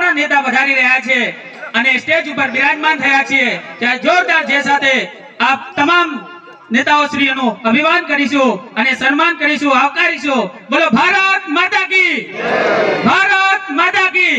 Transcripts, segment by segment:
આપણા નેતા વધારી રહ્યા છે અને સ્ટેજ ઉપર બિરાજમાન થયા છીએ. ત્યારે જોરદાર જે સાથે આપ તમામ નેતાઓ શ્રીઓનું અભિમાન કરીશું અને સન્માન કરીશું, આવકારીશું. બોલો, ભારત માતા કી! ભારત માતા કી!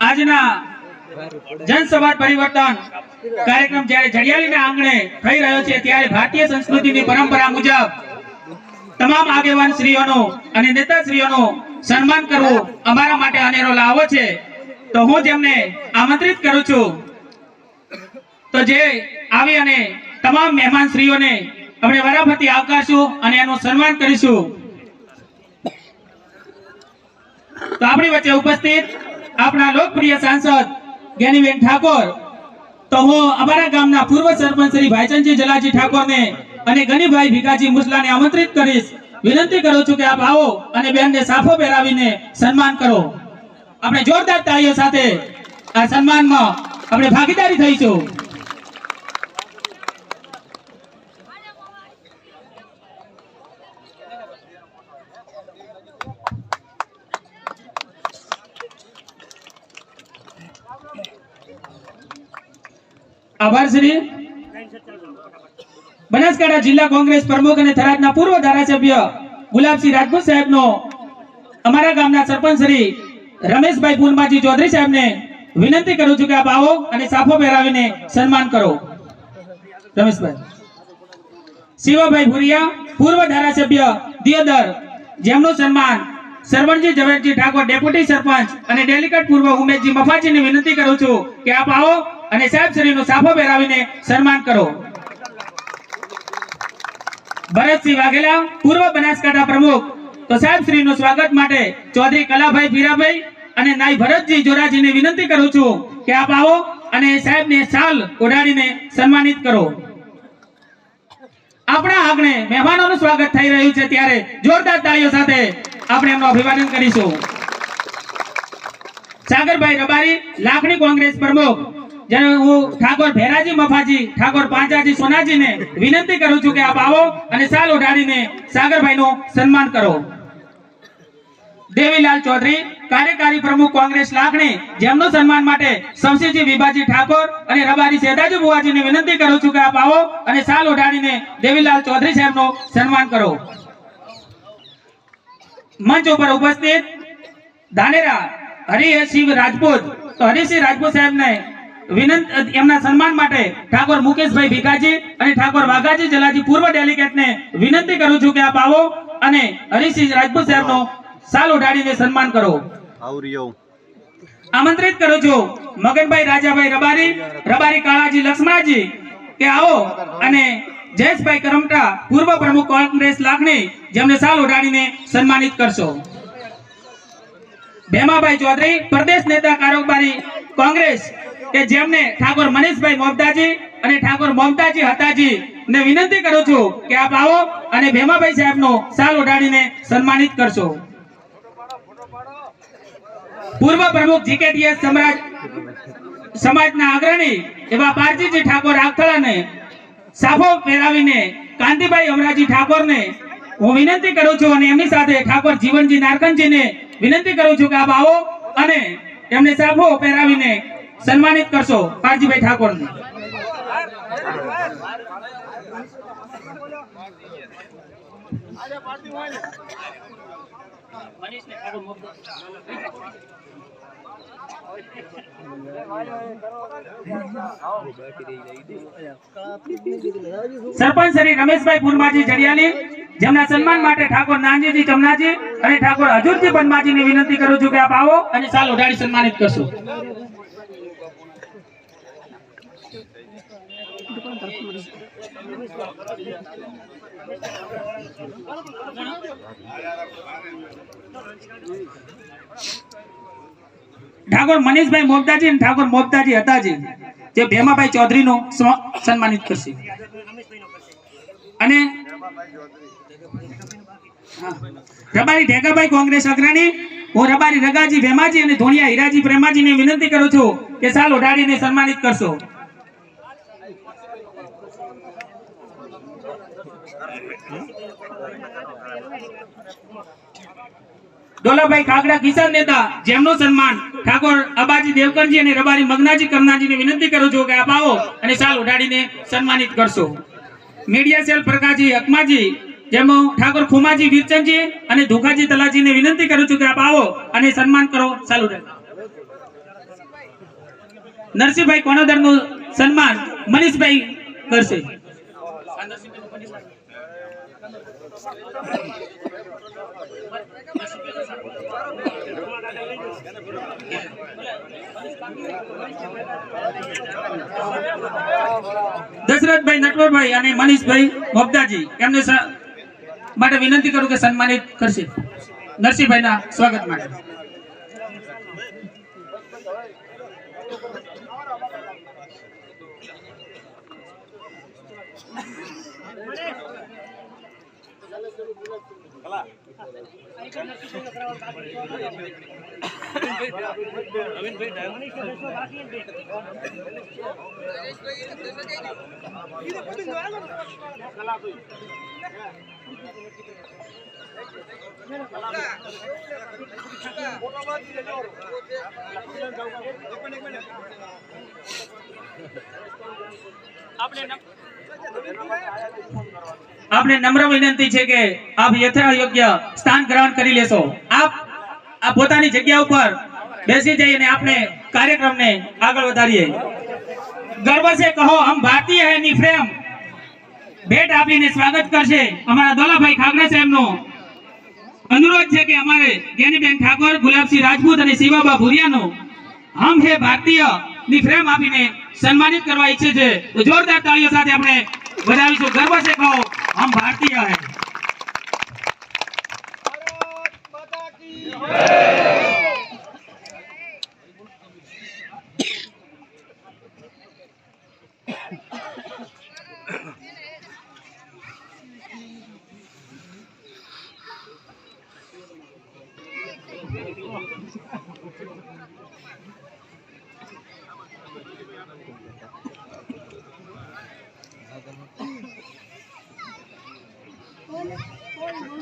આજના જનસંવાદ પરિવર્તન કાર્યક્રમ જ્યારે જડિયાળીના આંગણે થઈ રહ્યો છે, ત્યારે ભારતીય સંસ્કૃતિની પરંપરા મુજબ તમામ આગેવાન શ્રીઓનો અને નેતાશ્રીઓનું સન્માન કરવું અમારા માટે અનેરો લાવો છે. તો હું તેમને આમંત્રિત કરું છું તો જે આવી અને તમામ મહેમાન શ્રીઓને આપણે વારાફરતી આવકારશું અને એનું સન્માન કરીશું. તો આપણી વચ્ચે ઉપસ્થિત આપણા લોકપ્રિય સાંસદ જ્ઞાનીબેન ઠાકોર. તો હું અમારા ગામના પૂર્વ સરપંચ શ્રી ભાઈચંદજી જલાજી ઠાકોરને અને ગનીભાઈ ભીખાજી મુસલાને આમંત્રિત કરીશ. વિનંતી કરું છું કે આપ આવો અને બેનને સાફો પહેરાવીને સન્માન કરો. આપણે જોરદાર તાળીઓ સાથે આ સન્માનમાં આપણે ભાગીદારી થઈશું. આભાર શ્રી બનાસકાંઠા જિલ્લા કોંગ્રેસ પ્રમુખ અને થરાદના પૂર્વ ધારાસભ્ય ગુલાબસિંહ રાજપૂત સાહેબનો અમારા ગામના સરપંચ શ્રી રમેશભાઈ પુનમાજી ચૌધરી સાહેબને વિનંતી કરું છું કે આપ આવો અને સાફો પહેરાવીને સન્માન કરો. રમેશભાઈ. શિવાભાઈ ભુરિયા, પૂર્વ ધારાસભ્ય દિયોદર, જેમનું સન્માન સરવણજી ઝવેરજી ઠાકોર, ડેપ્યુટી સરપંચ અને ડેલિકેટ પૂર્વ ઉમેશજી મફાજીને વિનંતી કરું છું કે આપ આવો અને સાહેબ સાફો પહેરાવીને સન્માન કરો. ભરતસિંહ વાઘેલા, પૂર્વ બનાસકાંઠા પ્રમુખ. તો સાહેબ સ્વાગત માટે ચૌધરી કલાભાઈ ભીરાભાઈ અને નાઈ ભરતજી જોરાજીને વિનંતી કરું છું કે આપ આવો અને સાહેબને શાલ ઓઢાડીને સન્માનિત કરો. આપણા આંગણે મહેમાનોનું સ્વાગત થઈ રહ્યું છે ત્યારે જોરદાર તાળીઓ સાથે આપણે એમનું અભિવાદન કરીશું. સાગરભાઈ રબારી, લાખણી કોંગ્રેસ પ્રમુખ. જેને હું ઠાકોર ભેરાજી મફાજી, ઠાકોર પાંચાજી, સોનાજીને વિનંતી કરું છું કે આપ આવો અને સાલ ઓઢાડીને સાગરભાઈનું સન્માન કરો. દેવીલાલ ચૌધરી, કાર્યકારી પ્રમુખ કોંગ્રેસ લાખણી, જેમનું સન્માન માટે શમશીજી વિભાજી ઠાકોર અને રબારી સેદાજી બુવાજીને વિનંતી કરું છું કે આપ આવો અને સાલ ઓઢાડીને દેવીલાલ ચૌધરી સાહેબનું સન્માન કરો. મંચ ઉપર ઉપસ્થિત ધાનેરા શિવ રાજપૂત. તો હરિસિંહ રાજપૂત સાહેબને વિનંતી એમના સન્માન માટે ઠાકોર મુકેશભાઈ ભીખાજી અને ઠાકોર વાઘાજી જલાજી પૂર્વ ડેલિગેટને વિનંતી કરું છું કે આપ આવો અને હરિસિંહ રાજપૂત સાહેબનો સાલ ઓઢાડીને સન્માન કરો. આમંત્રિત કરું છું મગનભાઈ રાજાભાઈ રબારી રબારી કાળાજી લક્ષ્મણજી કે આવો અને જયેશભાઈ કરમટા પૂર્વ પ્રમુખ કોંગ્રેસ લાખણી જેમને સાલ ઓઢાડીને સન્માનિત કરશો. ભેમાભાઈ ચૌધરી પ્રદેશ નેતા કારોબારી કોંગ્રેસ કે જેમને ઠાકોર મનીષભાઈ મોમતાજી અને ઠાકોર મોમતાજી હતાજી ને વિનંતી કરું છું કે આપ આવો અને ભેમાભાઈ સાહેબનો સાલ ઉડાડીને સન્માનિત કરશો. પૂર્વ પ્રમુખ જીકેટીએસ સમ્રાટ સમાજના અગ્રણી એવા પારજીજી ઠાકોર આગથળાને સાફો પહેરાવીને કાંતિભાઈ અમરાજી ઠાકોરને હું વિનંતી કરું છું અને એમની સાથે ઠાકોર જીવનજી નારકનજીને વિનંતી કરું છું કે આપ આવો અને એમને સાફો પહેરાવીને સન્માનિત કરશો પારજીભાઈ ઠાકોરને. સરપંચ શ્રી રમેશભાઈ પુરમાજી જડિયાની જેમના સન્માન માટે ઠાકોર નાનજીજી ચમનાજી અને ઠાકોર હજુરજી બનમાજીને વિનંતી કરું છું કે આપ આવો અને સાલ ઉડાડી સન્માનિત કરશો. ઠાકોર મનીષભાઈ મોગદાજી અને ઠાકોર મોગદાજી હતા જે. ભેમાભાઈ ચૌધરી નું સન્માનિત કરશે. અને રબારી ઢેગાભાઈ કોંગ્રેસ અગ્રણી. હું રબારી રગાજી ભેમાજી અને ધોણિયા હીરાજી પ્રેમાજીને વિનંતી કરું છું કે સાલ ઉડાડીને સન્માનિત કરશો. ડોલાભાઈ કાગડા કિસાન નેતા, જેમનું સન્માન ઠાકોર અબાજી દેવકરજી અને રબારી મગનાજી કરનાજીને વિનંતી કરું છું કે આપ આવો અને સાલ ઉડાડીને સન્માનિત કરશો. મીડિયા સેલ પ્રકાશજી અકમાજી, જેમનું ઠાકોર ખુમાજી વીરચંદજી અને ધોખાજી તલાજીને વિનંતી કરું છું કે આપ આવો અને સન્માન કરો ઉડાડી. નરસિંહભાઈ કોણોદરનું સન્માન મનીષભાઈ કરશે. દશરથભાઈ નટવરભાઈ અને મનીષભાઈ મમતાજી એમને સ- માટે વિનંતી કરું કે સન્માનિત કરશે નરસિંહભાઈના સ્વાગત માટે খেলা। આપને નમ્ર વિનંતી છે કે આપ યથાયોગ્ય સ્થાન ગ્રહણ કરી લેશો. આપ આ પોતાની જગ્યા ઉપર બેસી જઈ અને આપણે કાર્યક્રમને આગળ વધારીએ. ગર્વ છે કહો હમ ભારતીય હે ની ફ્રેમ. ભેટ આપીને સ્વાગત કરશે અમારા દોલાભાઈ ખાગરા સાહેબનો. અનુરોધ છે કે અમારે જ્ઞાનીબેન ઠાકોર, ગુલાબસિંહ રાજપૂત અને શિવાબા ભુરિયાનો હમ હે ભારતીયની ફ્રેમ આપીને સન્માનિત કરવા ઈચ્છે છે. તો જોરદાર તાળીઓ સાથે આપણે વધાવીશું. ગર્વ છે કહો હમ ભારતીય હે.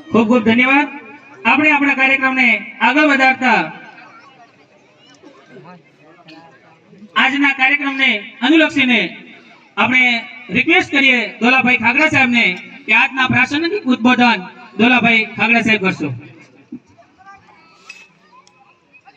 ખૂબ ખૂબ ધન્યવાદ. આપણે આપણા કાર્યક્રમને આગળ વધારતા આજના કાર્યક્રમને અનુલક્ષીને આપણે રિક્વેસ્ટ કરીએ દોલાભાઈ ખાગડા સાહેબને કે આજના પ્રાસંગિક ઉદ્બોધન દોલાભાઈ ખાગડા સાહેબ કરશો.